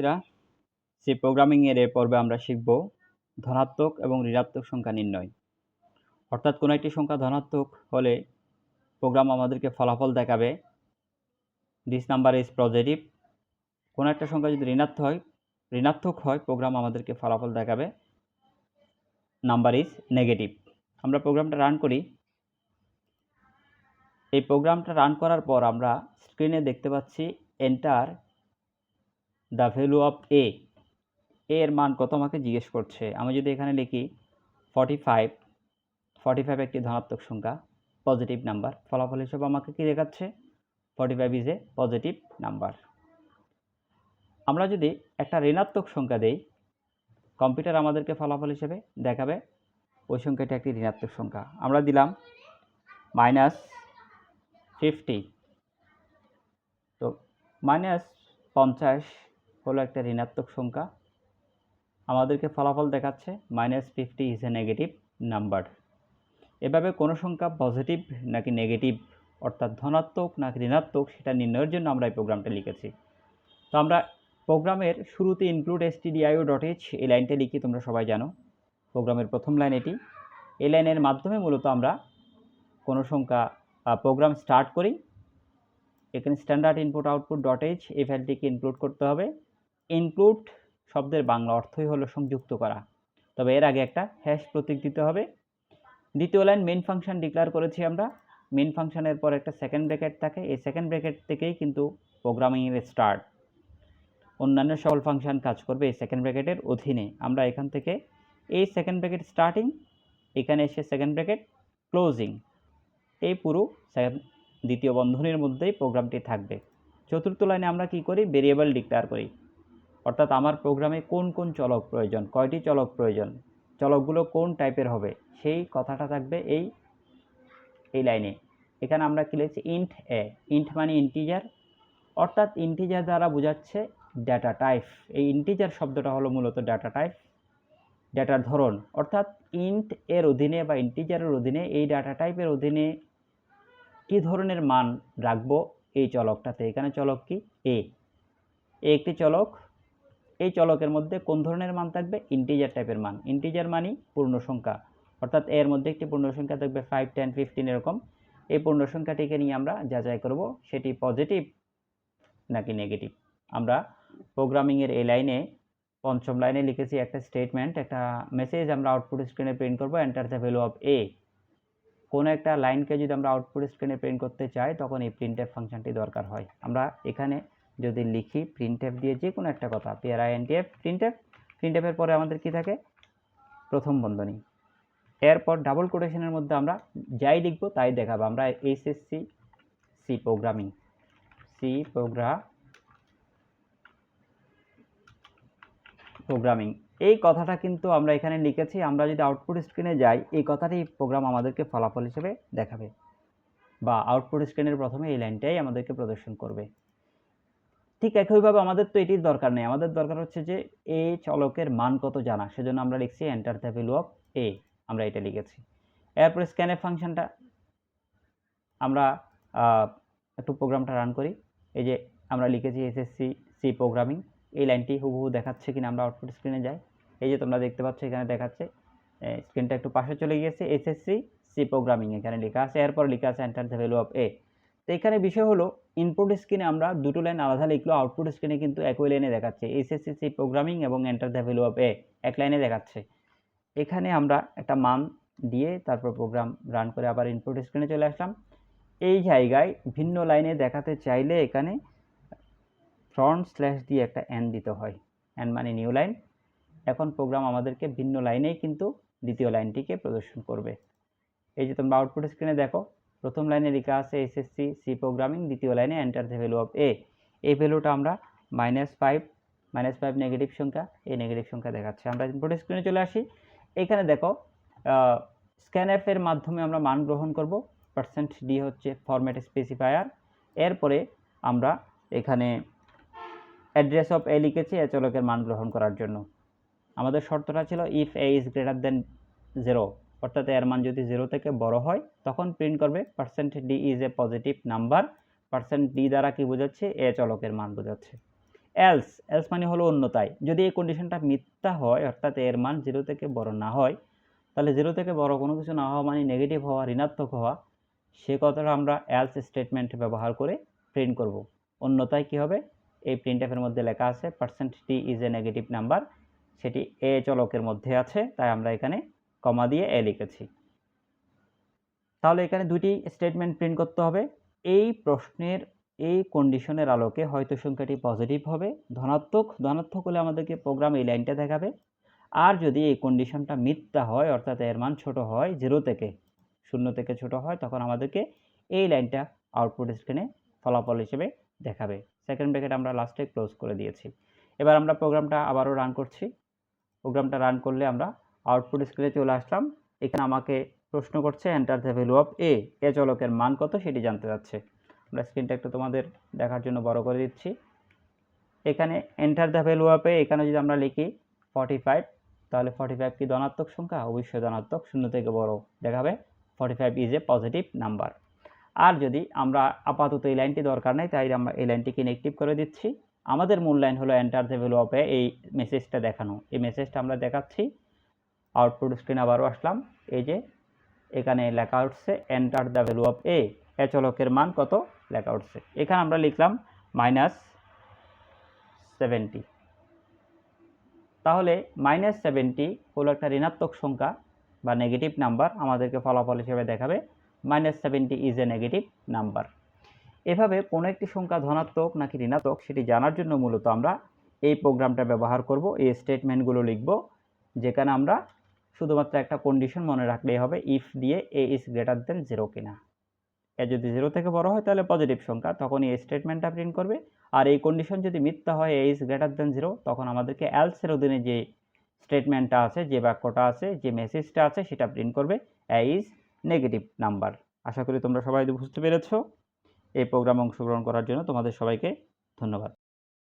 শিক্ষার্থীরা C programming এর এ পর্বে আমরা শিখব ধনাত্মক এবং ঋণাত্মক সংখ্যা নির্ণয়। অর্থাৎ কোনো একটি সংখ্যা ধনাত্মক হলে প্রোগ্রাম আমাদেরকে ফলাফল দেখাবে। দিস নাম্বার ইজ পজিটিভ কোনো একটা সংখ্যা যদি ঋণাত্মক হয় ঋণাত্মক হয় প্রোগ্রাম আমাদেরকে ফলাফল দেখাবে। নাম্বার ইজ নেগেটিভ আমরা প্রোগ্রামটা রান করি। এই প্রোগ্রামটা রান করার পর আমরা স্ক্রিনে দেখতে পাচ্ছি enter the value of a এর মান কত আমাকে জিজ্ঞেস করছে? আমি যদি এখানে লিখি ফর্টি ফাইভ ফর্টি ফাইভ একটি ধনাত্মক সংখ্যা পজিটিভ নাম্বার ফলাফল হিসেবে আমাকে কি দেখাচ্ছে? Forty five is a positive number আমরা যদি একটা ঋণাত্মক সংখ্যা দেই, কম্পিউটার আমাদেরকে ফলাফল হিসেবে দেখাবে, ওই সংখ্যাটি একটি ঋণাত্মক সংখ্যা। আমরা দিলাম মাইনাস ফিফটি তো মাইনাস পঞ্চাশ হলো একটা ঋণাত্মক সংখ্যা। আমাদেরকে ফলাফল দেখাচ্ছে minus fifty is a negative number এভাবে কোনো সংখ্যা পজিটিভ নাকি নেগেটিভ অর্থাৎ ধনাত্মক নাকি ঋণাত্মক, সেটা নির্ণয়ের জন্য আমরা এই প্রোগ্রামটা লিখেছি। তো আমরা প্রোগ্রামের শুরুতে include S TDIO dot H এই লাইনটা লিখি, তোমরা সবাই জানো। প্রোগ্রামের প্রথম লাইন এটি। এই লাইনের মাধ্যমে মূলত আমরা কোনো সংখ্যা প্রোগ্রাম স্টার্ট করি। এখানে standard input output dot H এই ফাইলটিকে ইনক্লুড করতে হবে। ইনক্লুড শব্দের বাংলা অর্থই হলো সংযুক্ত করা। তবে এর আগে একটা হ্যাশ প্রতীক দিতে হবে। দ্বিতীয় লাইন মেন ফাংশন ডিক্লেয়ার করেছি আমরা। মেন ফাংশনের পর একটা সেকেন্ড ব্র্যাকেট থাকে। এই সেকেন্ড ব্র্যাকেট থেকেই কিন্তু প্রোগ্রামিংয়ের স্টার্ট অন্যান্য সকল ফাংশন কাজ করবে এই সেকেন্ড ব্র্যাকেটের অধীনে। আমরা এখান থেকে এই সেকেন্ড ব্র্যাকেট স্টার্টিং এখানে এসে সেকেন্ড ব্র্যাকেট ক্লোজিং এই পুরো দ্বিতীয় বন্ধনীর মধ্যেই প্রোগ্রামটি থাকবে। চতুর্থ লাইনে আমরা কি করি? ভেরিয়েবল ডিক্লেয়ার করি। অর্থাৎ আমার প্রোগ্রামে কোন কোন চলক প্রয়োজন, কয়টি চলক প্রয়োজন, চলকগুলো কোন টাইপের হবে, সেই কথাটা থাকবে এই এই লাইনে এখানে আমরা কি লিখছি? ইন্ট এ ইন্ট মানে ইন্টিজার অর্থাৎ ইন্টিজার দ্বারা বোঝাচ্ছে ডেটা টাইপ এই ইন্টিজার শব্দটা হলো মূলত ডেটা টাইপ ডেটার ধরন। অর্থাৎ ইন্ট এর অধীনে বা ইন্টিজারের অধীনে এই ডাটা টাইপের অধীনে কী ধরনের মান রাখব? এই চলকটাতে। এখানে চলক কি? এ একটি চলক এই চলকের মধ্যে কোন ধরনের মান থাকবে? ইন্টিজার টাইপের মান। ইন্টিজার মানই পূর্ণ সংখ্যা। অর্থাৎ এর মধ্যে একটি পূর্ণ সংখ্যা থাকবে ফাইভ টেন ফিফটিন এরকম। এই পূর্ণ সংখ্যাটিকে নিয়ে আমরা যাচাই করব, সেটি পজিটিভ নাকি নেগেটিভ আমরা প্রোগ্রামিংয়ের এই লাইনে, পঞ্চম লাইনে লিখেছি একটা স্টেটমেন্ট একটা মেসেজ আমরা আউটপুট স্ক্রিনে প্রিন্ট করব enter the value of a কোনো একটা লাইনকে যদি আমরা আউটপুট স্ক্রিনে প্রিন্ট করতে চাই, তখন এই প্রিন্ট ফাংশনটি দরকার হয়। আমরা এখানে যদি লিখি প্রিন্ট দিয়ে যে কোনো একটা কথা PR I N T F print F print পরে আমাদের কি থাকে? প্রথম বন্ধনী। এরপর ডাবল কোটেশনের মধ্যে আমরা যাই লিখব তাই দেখাবো। আমরা HSC C programming C program programming এই কথাটা কিন্তু আমরা এখানে লিখেছি। আমরা যদি আউটপুট স্ক্রিনে যাই, এই কথাটি প্রোগ্রাম আমাদেরকে ফলাফল হিসেবে দেখাবে বা আউটপুট স্ক্রিনের প্রথমে এই লাইনটাই আমাদেরকে প্রদর্শন করবে। ঠিক একইভাবে আমাদের তো এটির দরকার নেই। আমাদের দরকার হচ্ছে যে এ চলকের মান কত জানা? সেজন্য আমরা লিখছি enter the value of a আমরা এটা লিখেছি। এরপরে স্ক্যানের ফাংশনটা আমরা একটু প্রোগ্রামটা রান করি। এই যে, আমরা লিখেছি এসএসসি সি প্রোগ্রামিং এই লাইনটি হুবহু দেখাচ্ছে কিনা আমরা আউটপুট স্ক্রিনে যাই। এই যে, তোমরা দেখতে পাচ্ছ এখানে দেখাচ্ছে স্ক্রিনটা একটু পাশে চলে গিয়েছে। এসএসসি সি প্রোগ্রামিং এখানে লেখা আছে। এরপর লেখা আছে enter the value of a তো এখানে বিষয় হলো ইনপুট স্ক্রিনে আমরা দুটো লাইন আলাদা লিখলো আউটপুট স্ক্রিনে কিন্তু একই লাইনে দেখাচ্ছে। এসএসসি সি প্রোগ্রামিং এবং enter the value of a এক লাইনে দেখাচ্ছে। এখানে আমরা একটা মান দিয়ে তারপর প্রোগ্রাম রান করে আবার ইনপুট স্ক্রিনে চলে আসলাম। এই জায়গায় ভিন্ন লাইনে দেখাতে চাইলে এখানে ফ্রন্ট স্ল্যাশ দিয়ে একটা এন দিতে হয়। এন মানে নিউ লাইন এখন প্রোগ্রাম আমাদেরকে ভিন্ন লাইনেই কিন্তু দ্বিতীয় লাইনটিকে প্রদর্শন করবে। এই যে তোমরা আউটপুট স্ক্রিনে দেখো প্রথম লাইনে লেখা আছে এসএসসি সি প্রোগ্রামিং দ্বিতীয় লাইনে enter the value of a এই ভ্যালুটা আমরা minus five minus five negative সংখ্যা এই নেগেটিভ সংখ্যা দেখাচ্ছে। আমরা ইনপুট স্ক্রিনে চলে আসি। এখানে দেখো স্ক্যানএফের মাধ্যমে আমরা মান গ্রহণ করব। পার্সেন্ট ডি হচ্ছে ফরম্যাট স্পেসিফায়ার এরপরে আমরা এখানে অ্যাড্রেস অফ এ লিখেছি এ চলকের মান গ্রহণ করার জন্য। আমাদের শর্তটা ছিল if a is greater than zero অর্থাৎ এর মান যদি জিরো থেকে বড় হয়, তখন প্রিন্ট করবে percent D is a positive number percent D দ্বারা কি বোঝাচ্ছে? এ চলকের মান বোঝাচ্ছে। এলস এলস মানে হলো অন্যতায়। যদি এই কন্ডিশনটা মিথ্যা হয়, অর্থাৎ এর মান জিরো থেকে বড় না হয়, তাহলে জিরো থেকে বড় কোনো কিছু না হওয়া মানে নেগেটিভ হওয়া, ঋণাত্মক হওয়া, সে কথাটা আমরা এলস স্টেটমেন্ট ব্যবহার করে প্রিন্ট করব। অন্যতায় কি হবে? এই প্রিন্টএফের মধ্যে লেখা আছে percent T is a negative number সেটি এ চলকের মধ্যে আছে, তাই আমরা এখানে কমা দিয়ে এ লিখেছি। তাহলে এখানে দুটি স্টেটমেন্ট প্রিন্ট করতে হবে। এই প্রশ্নের, এই কন্ডিশনের আলোকে হয়তো সংখ্যাটি পজিটিভ হবে, ধনাত্মক ধনাত্মক হলে আমাদেরকে প্রোগ্রাম এই লাইনটা দেখাবে। আর যদি এই কন্ডিশনটা মিথ্যা হয়, অর্থাৎ এর মান ছোট হয় জিরো থেকে, শূন্য থেকে ছোট হয়, তখন আমাদেরকে এই লাইনটা আউটপুট স্ক্রিনে ফলাফল হিসেবে দেখাবে। সেকেন্ড ব্র্যাকেট আমরা লাস্টে ক্লোজ করে দিয়েছি। এবার আমরা প্রোগ্রামটা আবারও রান করছি। প্রোগ্রামটা রান করলে আমরা আউটপুট স্ক্রিনে চলে আসলাম। এখানে আমাকে প্রশ্ন করছে enter the value of a a চলকের মান কত সেটি জানতে চাচ্ছে আমরা স্ক্রিনটা একটু তোমাদের দেখার জন্য বড় করে দিচ্ছি। এখানে enter the value of a এখানে যদি আমরা লিখি ফর্টি ফাইভ তাহলে ফর্টি ফাইভ কি ধনাত্মক সংখ্যা? অবশ্যই ধনাত্মক, শূন্য থেকে বড় দেখাবে। Forty five is a positive number আর যদি আমরা আপাতত এই লাইনটি দরকার নেই তাই আমরা এই লাইনটিকে নেগেটিভ করে দিচ্ছি। আমাদের মূল লাইন হলো enter the value of a এই মেসেজটা দেখানো। এই মেসেজটা আমরা দেখাচ্ছি। আউটপুট স্ক্রিন আবারও আসলাম। এই যে, এখানে লেখা উঠছে enter the value of a a মান কত? লেখা উঠছে। এখানে আমরা লিখলাম মাইনাস সেভেন্টি তাহলে মাইনাস সেভেন্টি হলো একটা ঋণাত্মক সংখ্যা বা নেগেটিভ নাম্বার আমাদেরকে ফলাফল হিসেবে দেখাবে। Minus seventy is a negative number এভাবে কোনো একটি সংখ্যা ধনাত্মক নাকি ঋণাত্মক সেটি জানার জন্য মূলত আমরা এই প্রোগ্রামটা ব্যবহার করব, এই স্টেটমেন্টগুলো লিখব, যেখানে আমরা শুধুমাত্র একটা কন্ডিশন মনে রাখলেই হবে ইফ দিয়ে a is greater than zero কিনা। এ যদি জিরো থেকে বড় হয় তাহলে পজিটিভ সংখ্যা তখন এই স্টেটমেন্টটা প্রিন্ট করবে। আর এই কন্ডিশন যদি মিথ্যা হয় a is greater than zero তখন আমাদেরকে অ্যালসের অধীনে যে স্টেটমেন্টটা আছে, যে বাক্যটা আছে, যে মেসেজটা আছে, সেটা প্রিন্ট করবে। এ ইজ নেগেটিভ নাম্বার আশা করি তোমরা সবাই বুঝতে পেরেছ। এই প্রোগ্রামে অংশগ্রহণ করার জন্য তোমাদের সবাইকে ধন্যবাদ।